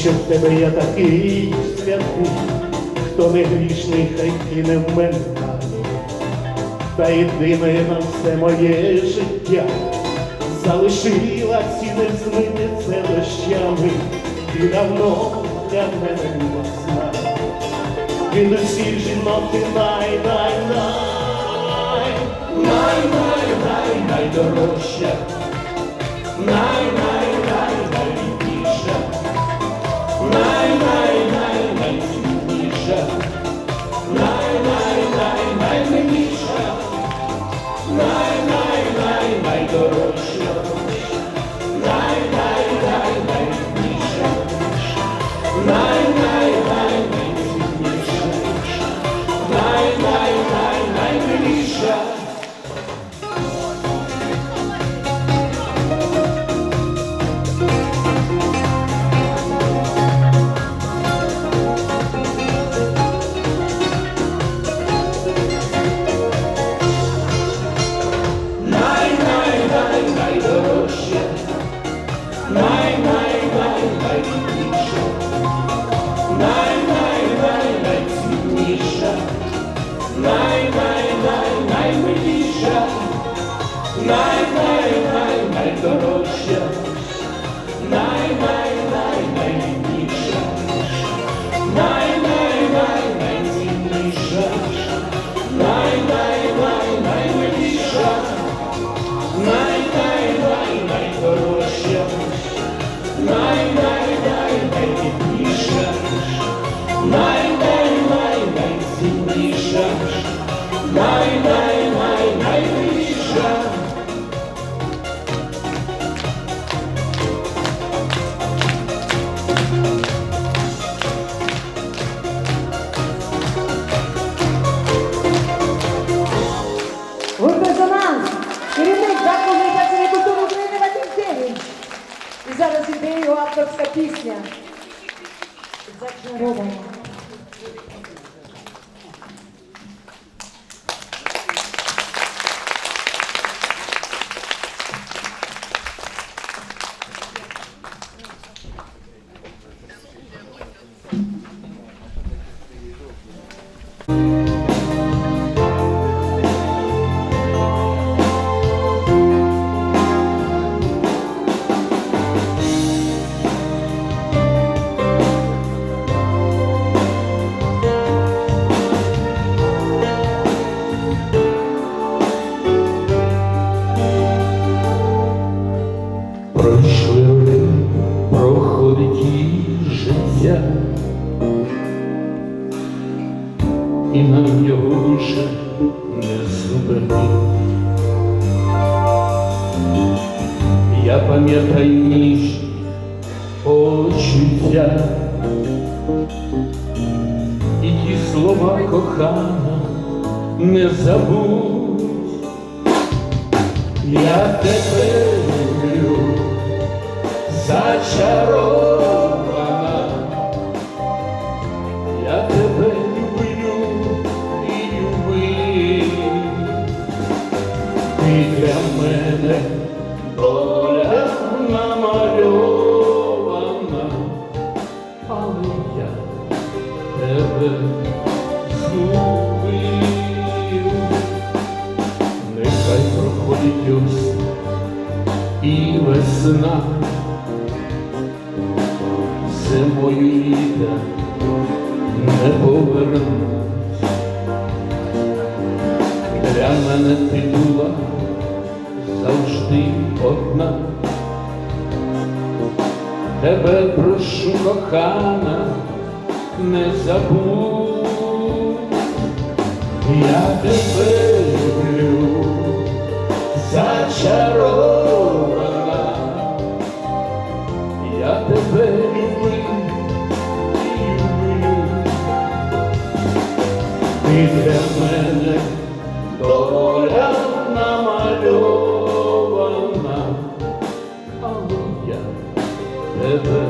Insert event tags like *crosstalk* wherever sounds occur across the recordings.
що в тебе я такий святий, хто не грішний, хай кине в мене, та єдине на все моє життя, залишила ці змити це дощами, і давно для мене була сна. Від усіх жінок ти най, най, най, най, най, най, найдорожча, най, най. Lá тебе прошу, кохана, не забудь, я тебе люблю, зачарована, я тебе люблю, люблю. Ти для ever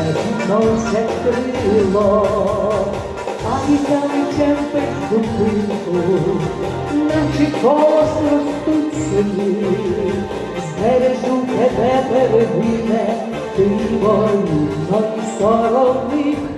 вікно все крило, а вітали чемпить зупинку, наче колос ростуть собі, збережу тебе перебине, ти воїно і соромних.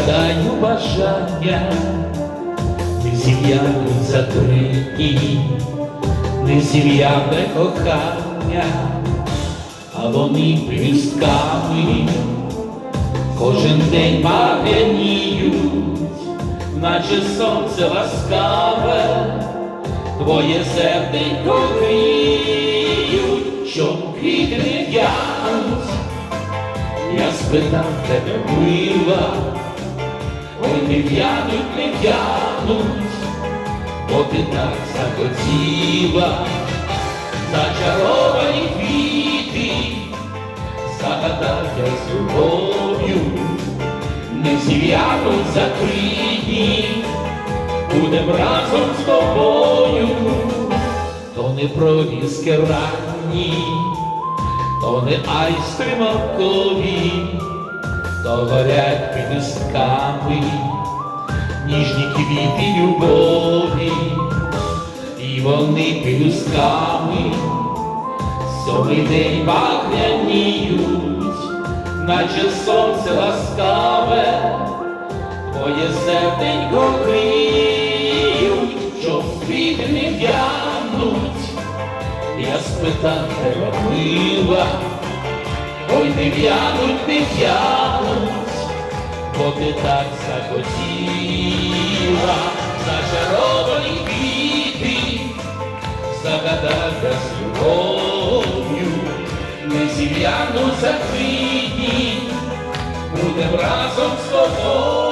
Загадаю бажання, не зів'януть за три дні, не зів'яне кохання, а вони пелюстками кожен день багряніють, наче сонце ласкаве, твоє серденько гріють, що квіти не в'януть. Я спитав тебе мила, ой не в'януть, не в'януть, бо ти так захотіла, зачаровані квіти, загадав я з любов'ю, не зів'януть за три дні, будем разом з тобою, то не провіски ранні то не айстри моркові, то горять пелюстками, ніжні квіти любові, і вони пелюстками, сьомий день багряніють, наче сонце ласкаве, твоє серденько гріють, що квіти не в'януть. Я спитав тебе мила, ой не в'януть, не в'януть, бо ти так захотіла, зачаровані квіти, загадай з любов'ю, не зів'януть за дні, будем разом з тобою.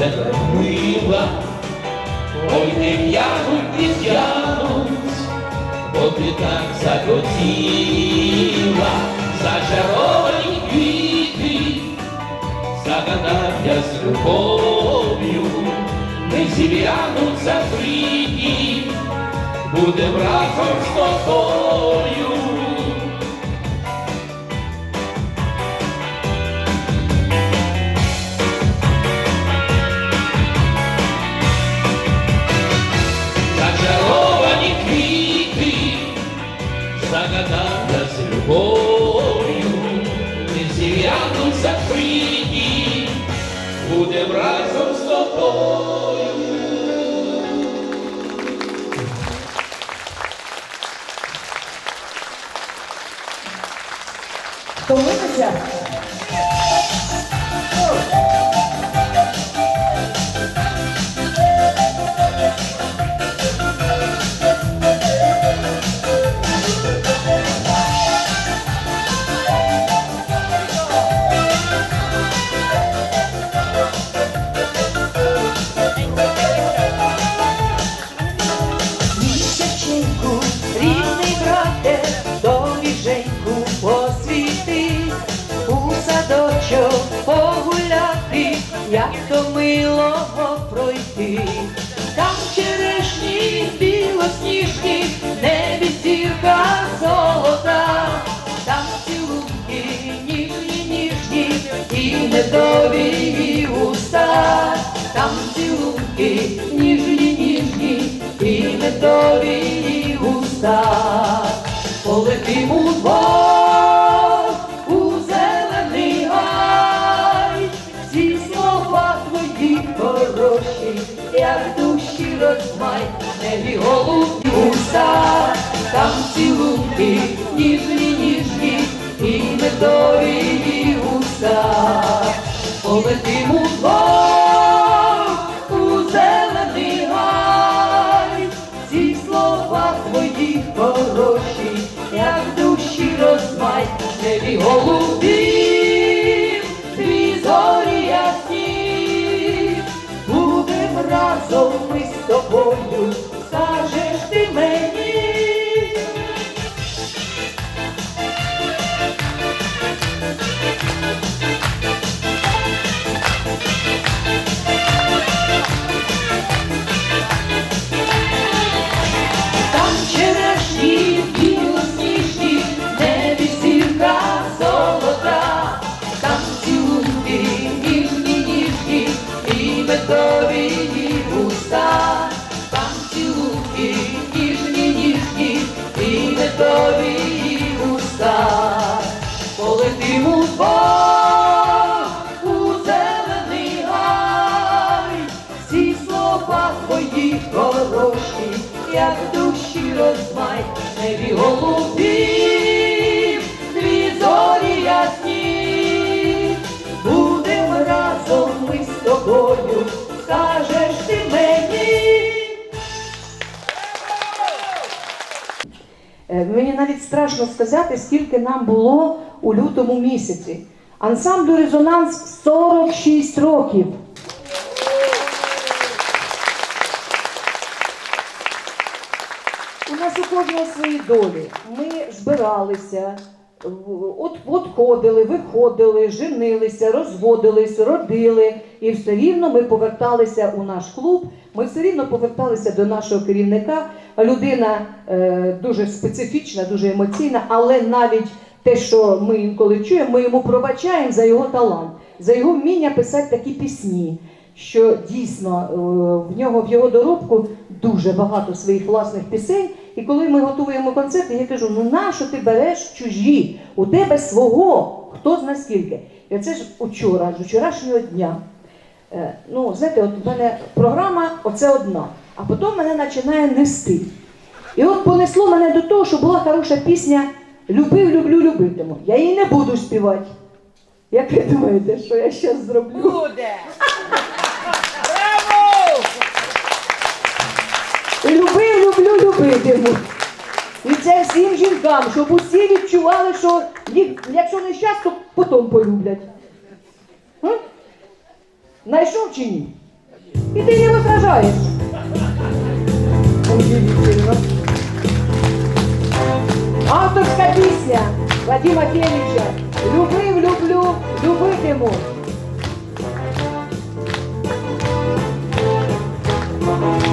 Тебе мила, ой не в'януть, не в'януть, бо ти так захотіла, зачаровані квіти, загадав я з любов'ю, не зів'януть за будем разом з тобою. Милого пройти. Там черешні білосніжні, в небі зірка золота, там цілунки ніжні, ніжні і медові уста, там цілунки ніжні, ніжні і медові уста. Уста, там цілунки ніжні, ніжні і медові уста. Полетим небі голубів, дві зорі ясні, будем разом ми з тобою, скажеш ти мені. Е, Мені навіть страшно сказати, скільки нам було у лютому місяці. Ансамблю резонанс 46 років. У нас у кожного свої долі. Ми збиралися, от, от виходили, женилися, розводились, родили. І все рівно ми поверталися у наш клуб, ми все рівно поверталися до нашого керівника. Людина е, дуже специфічна, дуже емоційна, але навіть те, що ми інколи чуємо, ми йому пробачаємо за його талант, за його вміння писати такі пісні що дійсно е, в нього в його доробку дуже багато своїх власних пісень. І коли ми готуємо концерти, я кажу: ну нащо ти береш чужі? У тебе свого, хто зна скільки. І оце ж учора, з вчорашнього дня. Е, Ну, знаєте, от в мене програма оце одна, а потім мене починає нести. І от понесло мене до того, що була хороша пісня Любив, люблю, любитиму. Я її не буду співати. Як ви думаєте, що я зараз зроблю? Буде! *laughs* Любив, люблю. І це всім жінкам, щоб усі відчували, що їх, якщо не щас, то потім полюблять. М? Знайшов чи ні? І ти не возражаєш. Авторська пісня Вадима Кевича. Любив, люблю, любитиму. Соловейко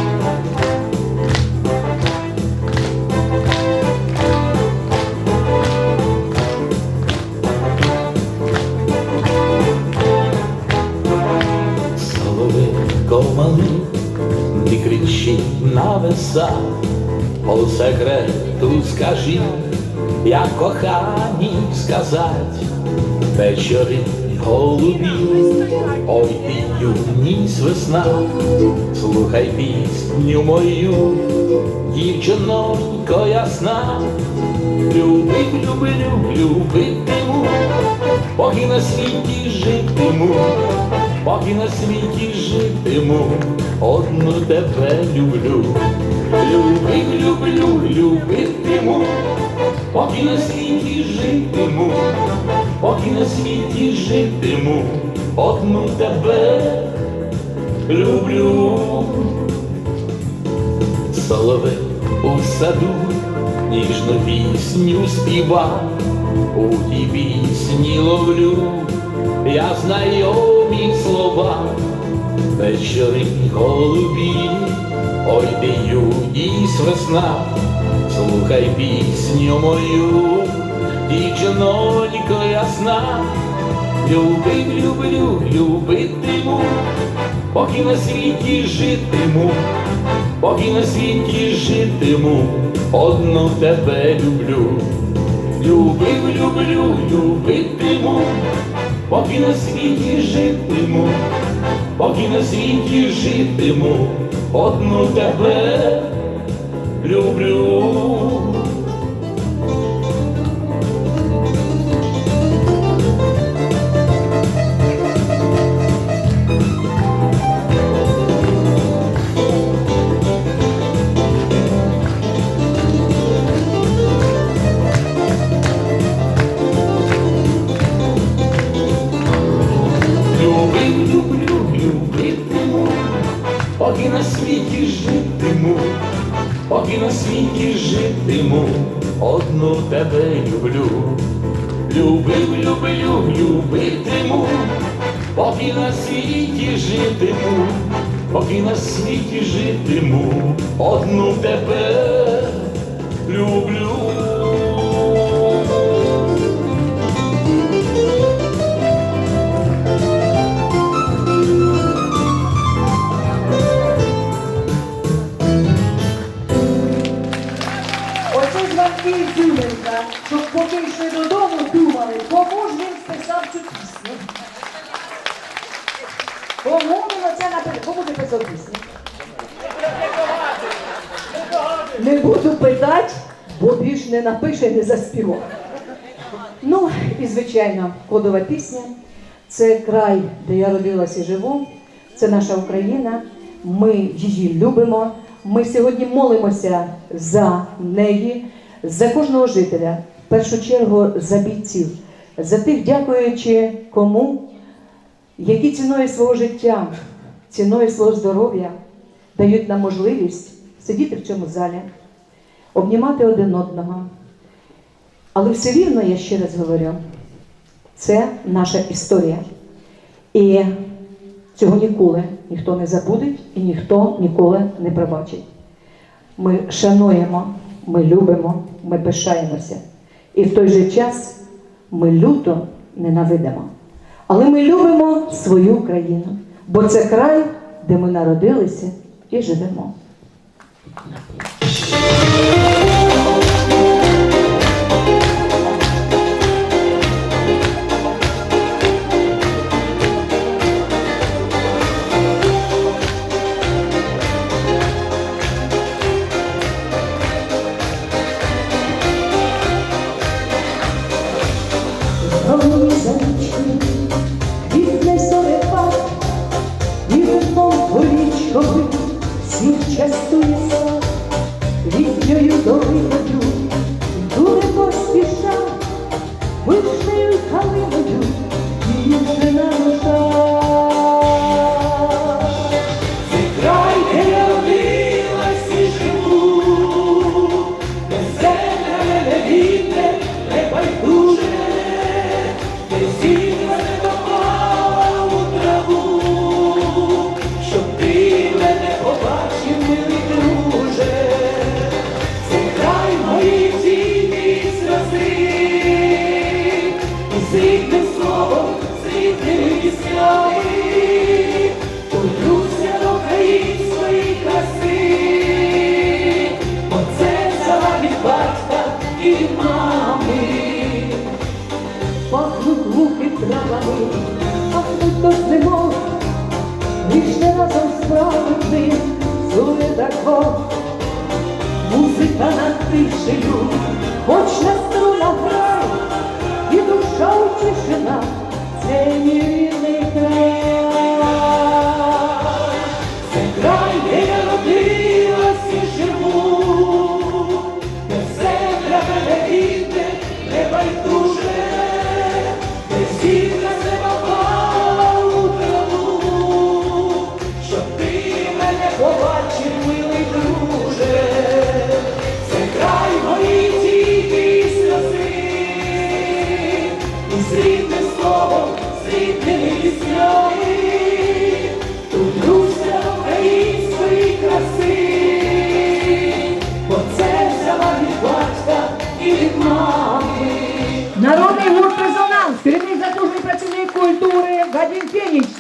на веса, секрету скажи, як кохані сказать, вечори голубі, ой ти юність весна, слухай пісню мою, дівчинонько ясна, любив, люблю, любитиму, поки на світі житиму, поки на світі житиму, одну тебе люблю, любив, люблю, любитиму, поки на світі житиму, поки на світі житиму, одну тебе люблю. Соловей у саду ніжну пісню співа, у тій пісні ловлю. Я знайомі слова, вечори голубі, ой ти юність весна, слухай пісню мою, дівчинонько ясна, любив, люблю, любитиму, поки на світі житиму. Поки на світі житиму, одну тебе люблю. Любив, люблю, любитиму, поки на світі житиму, поки на світі житиму, одну тебе люблю. Одну тебе люблю. Любив, люблю, любитиму, поки на світі житиму, поки на світі житиму, одну тебе люблю. Оце ж вам ізюминка, щоб поки йшли додому, думали, кому ж він списав цю пісню. Кому він оце написав? Кому ти писав пісню? Не буду питати, бо більш не напише, не заспівав. Ну, і звичайно, кодова пісня. Це край, де я родилася і живу. Це наша Україна. Ми її любимо. Ми сьогодні молимося за неї, за кожного жителя, в першу чергу за бійців, за тих, дякуючи кому, які ціною свого життя, ціною свого здоров'я дають нам можливість сидіти в цьому залі, обнімати один одного. Але все рівно, я ще раз говорю, це наша історія. І Цього ніколи ніхто не забуде і ніхто ніколи не пробачить. Ми шануємо, ми любимо, ми пишаємося. І в той же час ми люто ненавидимо. Але ми любимо свою країну, бо це край, де ми народилися і живемо.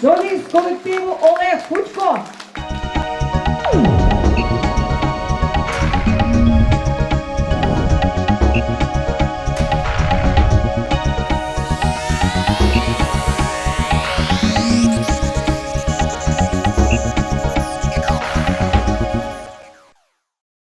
Соліст колективу Олег Кучко.